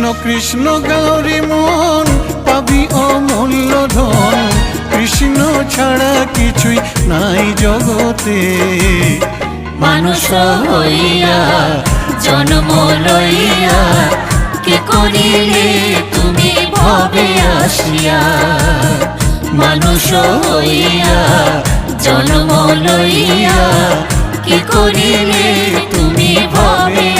কৃষ্ণ কৃষ্ণ গৌরী মন পাবি অমূল্য ধন। কৃষ্ণ ছাড়া কিছুই নাই জগতে। মানুষ হইয়া, জন্ম লইয়া, কে করিলে তুমি ভবে আসিয়া? মানুষ হইয়া, জন্ম লইয়া, কে করিলে তুমি ভবে